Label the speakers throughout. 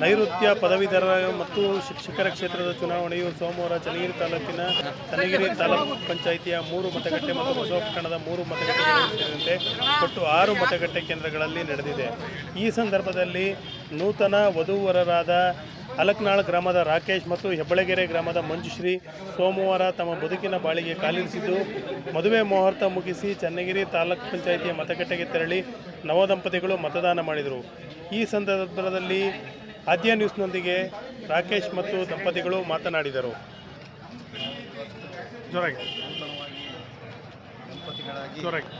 Speaker 1: ನೈಋತ್ಯ ಪದವೀಧರ ಮತ್ತು ಶಿಕ್ಷಕರ ಕ್ಷೇತ್ರದ ಚುನಾವಣೆಯು ಸೋಮವಾರ ಚನ್ನಗಿರಿ ತಾಲೂಕಿನ ಚನ್ನಗಿರಿ ತಾಲೂಕು ಪಂಚಾಯಿತಿಯ ಮೂರು ಮತಗಟ್ಟೆ ಮತ್ತು ಬಸವಪಟ್ಟಣದ ಮೂರು ಮತಗಟ್ಟೆಗಳು ಸೇರಿದಂತೆ ಒಟ್ಟು ಆರು ಮತಗಟ್ಟೆ ಕೇಂದ್ರಗಳಲ್ಲಿ ನಡೆದಿದೆ. ಈ ಸಂದರ್ಭದಲ್ಲಿ ನೂತನ ವಧುವರರಾದ ಅಲಕ್ನಾಳ್ ಗ್ರಾಮದ ರಾಕೇಶ್ ಮತ್ತು ಹೆಬ್ಬಳಗೆರೆ ಗ್ರಾಮದ ಮಂಜುಶ್ರೀ ಸೋಮವಾರ ತಮ್ಮ ಬದುಕಿನ ಬಾಳಿಗೆ ಕಾಲಿರಿಸಿದ್ದು, ಮದುವೆ ಮುಹೂರ್ತ ಮುಗಿಸಿ ಚನ್ನಗಿರಿ ತಾಲೂಕ್ ಪಂಚಾಯಿತಿಯ ಮತಗಟ್ಟೆಗೆ ತೆರಳಿ ನವದಂಪತಿಗಳು ಮತದಾನ ಮಾಡಿದರು. ಈ ಸಂದರ್ಭದಲ್ಲಿ ಆದ್ಯ ನ್ಯೂಸ್ನೊಂದಿಗೆ ರಾಕೇಶ್ ಮತ್ತು ದಂಪತಿಗಳು ಮಾತನಾಡಿದರು. ಜೋರಾಗಿ.
Speaker 2: ದಂಪತಿಗಳಾಗಿ
Speaker 1: ಜೋರಾಗಿ.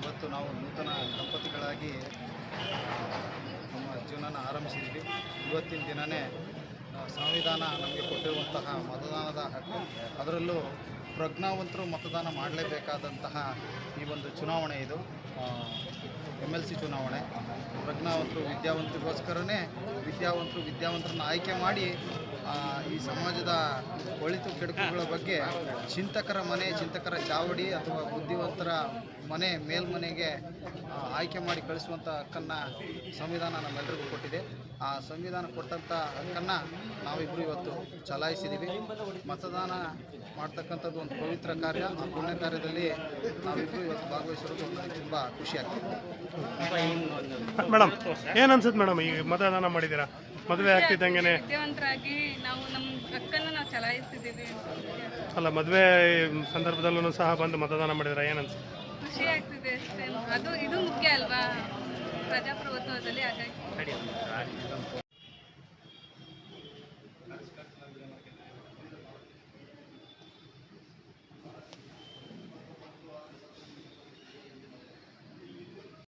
Speaker 2: ಇವತ್ತು ನಾವು ನೂತನ ದಂಪತಿಗಳಾಗಿ ನಮ್ಮ ಜೀವನನ ಆರಂಭಿಸಿದ್ವಿ ಇವತ್ತಿನ ದಿನವೇ ಸಂವಿಧಾನ ನಮಗೆ ಕೊಟ್ಟಿರುವಂತಹ ಮತದಾನದ ಹಕ್ಕು. ಅದರಲ್ಲೂ ಪ್ರಜ್ಞಾವಂತರು ಮತದಾನ ಮಾಡಲೇಬೇಕಾದಂತಹ ಈ ಒಂದು ಚುನಾವಣೆ ಇದು. ಎಂ ಎಲ್ ಸಿ ಚುನಾವಣೆ. ಪ್ರಜ್ಞಾವಂತರು ವಿದ್ಯಾವಂತರಿಗೋಸ್ಕರನೇ ವಿದ್ಯಾವಂತರು ವಿದ್ಯಾವಂತರನ್ನ ಆಯ್ಕೆ ಮಾಡಿ ಈ ಸಮಾಜದ ಒಳಿತು ಕೆಡುಕುಗಳ ಬಗ್ಗೆ ಚಿಂತಕರ ಮನೆ, ಚಿಂತಕರ ಚಾವಡಿ ಅಥವಾ ಬುದ್ಧಿವಂತರ ಮನೆ ಮೇಲ್ಮನೆಗೆ ಆಯ್ಕೆ ಮಾಡಿ ಕಳಿಸುವಂಥ ಹಕ್ಕನ್ನು ಸಂವಿಧಾನ ನಮ್ಮೆಲ್ಲರಿಗೂ ಕೊಟ್ಟಿದೆ. ಆ ಸಂವಿಧಾನ ಕೊಟ್ಟಂಥ ಹಕ್ಕನ್ನು ನಾವಿಬ್ಬರು ಇವತ್ತು ಚಲಾಯಿಸಿದ್ದೀವಿ ಮತದಾನ ಮಾಡ್ತಕ್ಕಂಥದ್ದು ಒಂದು ಪವಿತ್ರ ಕಾರ್ಯ. ಆ ಪುಣ್ಯ ಕಾರ್ಯದಲ್ಲಿ ನಾವಿಬ್ಬರು ಇವತ್ತು ಭಾಗವಹಿಸಿರೋದು ನನಗೆ ತುಂಬ ಖುಷಿಯಾಗ್ತದೆ.
Speaker 1: ಮೇಡಮ್ ಏನು ಅನ್ಸುತ್ತೆ ಮೇಡಮ್ ಈ ಮತದಾನ ಮಾಡಿದ್ದೀರಾ? ಮದುವೆ ಆಗ್ತಿದ್ದಂಗೆ
Speaker 3: ವಿದ್ಯಾವಂತರಾಗಿ ನಾವು ನಮ್ಮ ಹಕ್ಕನ್ನು ನಾವು ಚಲಾಯಿಸ್ತಿದ್ದೀವಿ
Speaker 1: ಅಲ್ಲ ಮದುವೆ ಸಂದರ್ಭದಲ್ಲೂ ಸಹ ಬಂದು ಮತದಾನ ಮಾಡಿದ್ರೆ ಏನು ಅನ್ಸುತ್ತೆ?
Speaker 3: ಖುಷಿ ಆಗ್ತಿದೆ ಅಷ್ಟೇ. ಅದು ಇದು ಮುಖ್ಯ ಅಲ್ವಾ? ಪ್ರಜಾಪ್ರಭುತ್ವದಲ್ಲಿ ಹಾಗಾಗಿ.